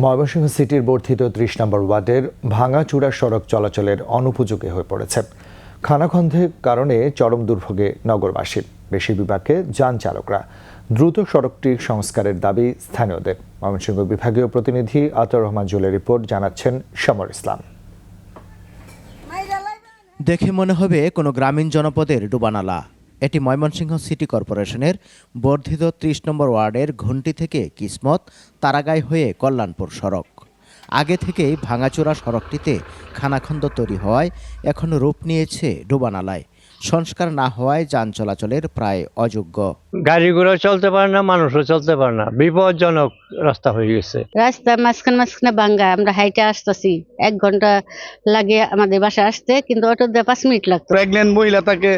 ময়মনসিংহ সিটির বর্ধিত ত্রিশ নম্বর ওয়ার্ডের ভাঙাচূড়া সড়ক চলাচলের অনুপযোগী হয়ে পড়েছে। খানাখন্ধের কারণে চরম দুর্ভোগে নগরবাসী। বেশি বিভাগে যান চালকরা। দ্রুত সড়কটির সংস্কারের দাবি স্থানীয়দের। ময়মনসিংহ বিভাগীয় প্রতিনিধি আতর রহমান জুলের রিপোর্ট জানাচ্ছেন সমর ইসলাম। দেখে মনে হবে কোনো গ্রামীণ জনপদের ডুবানালা। এটি ময়মনসিংহ সিটি কর্পোরেশনের বর্ধিত ত্রিশ নম্বর ওয়ার্ডের ঘণ্টি থেকে কিসমত, তারাগাই হয়ে কল্যাণপুর সড়ক। আগে থেকেই ভাঙাচোরা সড়কটিতে খানাখন্দ তৈরি হওয়ায় এখন রূপ নিয়েছে ডুবানালায়। সংস্কার না হওয়ায় যান চলাচলের প্রায় অযোগ্য। গাড়ি ঘোড়া চলতে পারে না মানুষও চলতে পারে না। বিপজ্জনক রাস্তা হয়ে গেছে। রাস্তা মাঝখানে মাঝখানে ভাঙ্গা আমরা হাইটে আসতেছি। এক ঘণ্টা লাগে আমাদের বাসায় আসতে কিন্তু অটো দিয়ে পাঁচ মিনিট লাগতো। প্রেগনেন্ট মহিলা থাকে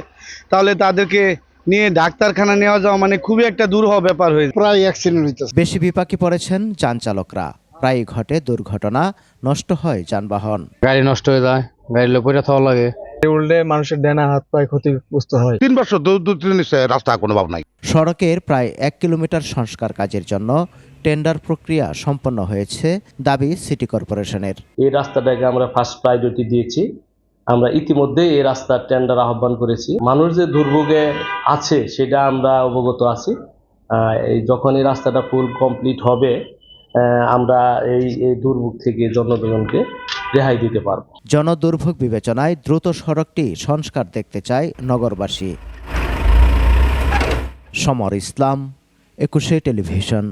তাহলে তাদেরকে নিয়ে ডাক্তারখানা নেওয়া যাওয়া মানে খুবই একটা দুরূহ ব্যাপার হয়ে প্রায় অ্যাক্সিডেন্ট হইতেছে। বেশি বিপাকে পড়েছেন যান চালকরা। প্রায়ই ঘটে দুর্ঘটনা নষ্ট হয় যানবাহন। গাড়ি নষ্ট হয়ে যায় গাড়ি লোপরে থাওয়া লাগে। উল্টে মানুষের ডেনা হাত পায়ে ক্ষতিগ্রস্ত হয়। তিন বছর দু দু তিন রাস্তা কোনো ভাব নাই। সড়কের প্রায় এক কিলোমিটার সংস্কার কাজের জন্য টেন্ডার প্রক্রিয়া সম্পন্ন হয়েছে দাবি সিটি কর্পোরেশনের। এই রাস্তাটাকে আমরা ফার্স্ট প্রায়োরিটি দিয়েছি। আমরা ইতিমধ্যে এই রাস্তার টেন্ডার আহ্বান করেছি। মানুষ যে দুর্ভোগে আছে সেটা আমরা অবগত আছি। যখন এই রাস্তাটা ফুল কমপ্লিট হবে আমরা এই এই দুর্ভোগ থেকে জনগণকে রেহাই দিতে পারব। জনদুর্ভোগ বিবেচনায় দ্রুত সড়কটি সংস্কার দেখতে চায় নগরবাসী। সমর ইসলাম, একুশে টেলিভিশন।